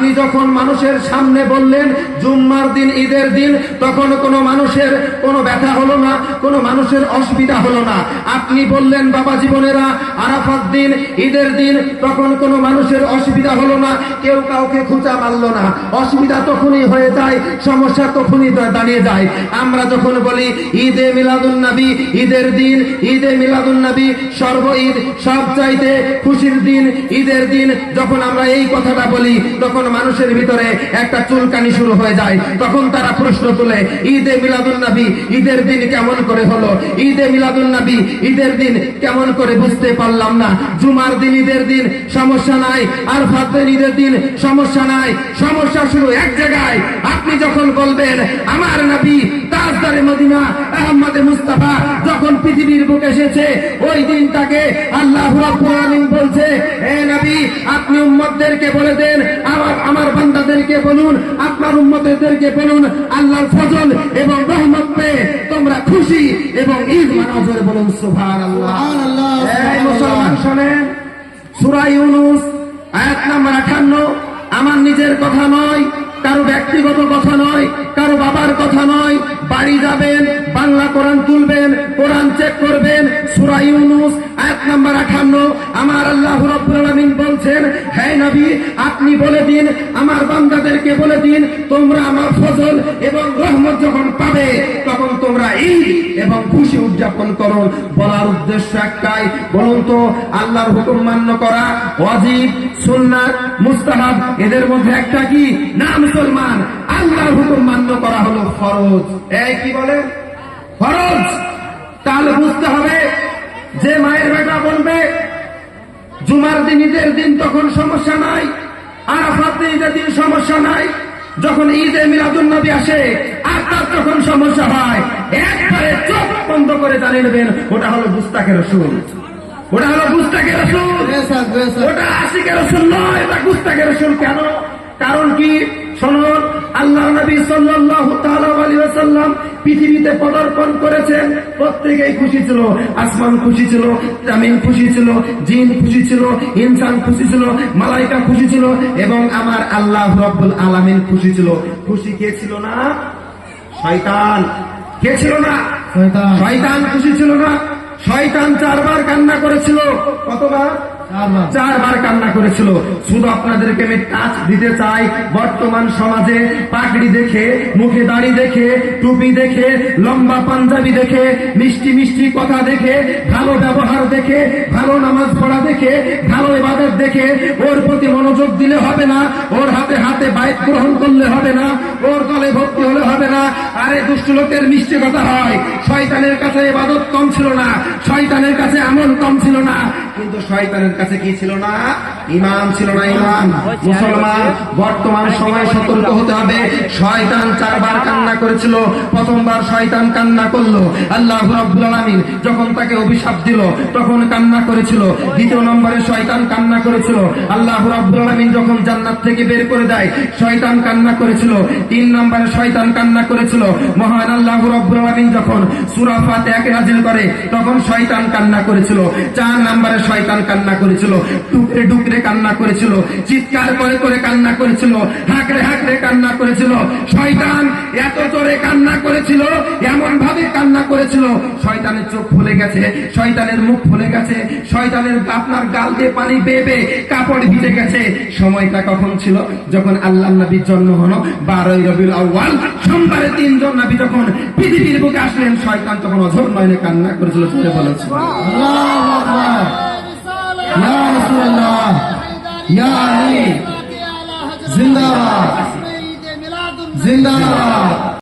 আপনি যখন মানুষের সামনে বললেন জুম্মার দিন, ঈদের দিন, তখন কোনো মানুষের কোনো ব্যথা হলো না, কোনো মানুষের অসুবিধা হলো না। আপনি বললেন, বাবা জীবনেরা, আরাফাত দিন, ঈদের দিন, তখন কোনো মানুষের অসুবিধা হলো না, কেউ কাউকে খুঁচা মারলো না। অসুবিধা তখনই হয়ে যায়, সমস্যা তখনই দাঁড়িয়ে যায়। আমরা যখন বলি, ঈদে মিলাদুন নবী, ঈদের দিন, ঈদে মিলাদুন নবী, সর্ব ঈদ, সব চাইতে খুশির দিন, ঈদের দিন, যখন আমরা এই কথাটা বলি, তখন মানুষের ভিতরে একটা চুলকানি শুরু হয়ে যায়। তখন তারা প্রশ্ন তোলে, ঈদে মিলাদুন নবী, ঈদের দিন কেমন করে হলো? ঈদে মিলাদুন নবী, ঈদের দিন কেমন করে বুঝতে পারলাম না। জুমার দিন ঈদের দিন, সমস্যা নাই। আর ফাতের ঈদের দিন, সমস্যা নাই। সমস্যা শুরু এক জায়গায়। আপনি যখন বলবেন, আমার নবী তাজদারে মদিনা আহমদে মুস্তাফা, যখন পৃথিবীর বুকে এসেছে, ওই দিনটাকে আল্লাহ বলছে উম্মতদেরকে বলে দেন আমার আমার বান্দাদেরকে বলুন আপনার উম্মতদেরকে বলুন আল্লাহর ফজল এবং রহমত পেয়ে তোমরা খুশি এবং ঈদ মানাও জোরে বলুন সুবহানাল্লাহ, মুসলমান শোনেন সূরা ইউনুস আয়াত নাম্বার 58 আমার নিজের কথা নয় কারও ব্যক্তিগত কথা নয় কারও বাবার কথা নয় বাড়ি যাবেন বাংলা আপনি বলে দিন, আমার বান্দাদেরকে বলে দিন, তোমরা আমার ফজল এবং রহমত যখন পাবে, তখন তোমরা ঈদ এবং খুশি উদযাপন করো। বলার উদ্দেশ্য একটাই, বলুন তো, আল্লাহর হুকুম মান্য করা ওয়াজিব, সুন্নাত, মুস্তাহাব, এদের মধ্যে একটা কি? না মুসলমান। আল্লাহর হুকুম মান্য করা হলো ফরজ। এই কি বলে? ফরজ। তাহলে বুঝতে হবে, যে মায়ের বেটা বলবে, জুমার দিন, ঈদের দিন তখন সমস্যা নাই। আরাফাত ঈদের দিন সমস্যা নাই। যখন ঈদে মিলাদুন নবী আসে আর তার যখন সমস্যা হয়। একবারে চোখ বন্ধ করে জানিয়ে নেবেন ওটা হলো গুস্তাকের রসুল। ওটা হলো গুস্তাকের রসুল। বেশক, বেশক। ওটা আশিকের রসুল নয় এটা গুস্তাকের রসুল কেন? কারণ কি? শোনো আল্লাহ নবী সাল্লাল্লাহু ওয়াসাল্লাম পৃথিবীতে পদার্পণ করেছেন। প্রত্যেকেই খুশি ছিল আসমান খুশি ছিল জামিন খুশি ছিল জিন খুশি ছিল ইনসান খুশি ছিল মালাইকা খুশি ছিল এবং আমার আল্লাহ রব্বুল আলামিন খুশি ছিল। খুশি কে ছিল না? শয়তান। কে ছিল না। শয়তান খুশি ছিল না? শয়তান চারবার কান্না করেছিল। কতবার? চারবার। কান্না করেছিল। শুধু আপনাদেরকে আমি টাচ দিতে চাই। বর্তমান সমাজে পাগড়ি দেখে, মুখে দাড়ি দেখে, টুপি দেখে, লম্বা পাঞ্জাবি দেখে, মিষ্টি মিষ্টি কথা দেখে, ভালো ব্যবহার দেখে, ভালো নামাজ পড়া দেখে, ভালো ইবাদত দেখে, ওর প্রতি মনোযোগ দিলে হবে না, ওর হাতে হাতে বাইক গ্রহণ করলে হবে না, ওর দলে ভর্তি হলে হবে না। আরে দুষ্ট লোকের মিষ্টি কথা হয়। শয়তানের কাছে ইবাদত কম ছিল না। শয়তানের কাছে আমল কম ছিল না। কিন্তু শয়তানের কাছে কি ছিল না? ইমান ছিল না ইমান মুসলমান, বর্তমান সময় সতর্ক হতে হবে। শয়তান চারবার কান্না করেছিল, প্রথমবার শয়তান কান্না করল। আল্লাহ রাব্বুল আলামিন যখন তাকে অভিশাপ দিল, তখন কান্না করেছিল। দ্বিতীয় নম্বরে শয়তান কান্না করেছিল। আল্লাহ রাব্বুল আলামিন যখন জান্নাত থেকে বের করে দেয়, শয়তান কান্না করেছিল। তিন নম্বরে শয়তান কান্না করেছিল। মহান আল্লাহ রাব্বুল আলামিন যখন সূরা ফাতিহাকে নাজিল করে, তখন শয়তান কান্না করেছিল। চার নম্বরে শয়তান কান্না করেছিল, টুকরে টুকরে কান্না করেছিল, চিৎকার করে করে কান্না করেছিল, হাঁকড়ে হাঁকড়ে কান্না করেছিল। শয়তান এত জোরে কান্না করেছিল এমন ভাবে কান্না করেছিল, শয়তানের চোখ ফুলে গেছে, শয়তানের মুখ ফুলে গেছে, শয়তানের আপনার গাল দিয়ে পানি বেয়ে কাপড় ভিজে গেছে। সময়টা কখন ছিল? যখন আল্লাহ নবীর জন্ম হলো, বারোই রবিউল আউ্বাল সোমবারে তিনজন নবী যখন পৃথিবীর বুকে আসলেন, শয়তান তখন অঝর নয়নে কান্না করেছিল সেটা یا رسول اللہ یا علی زندہ باد زندہ باد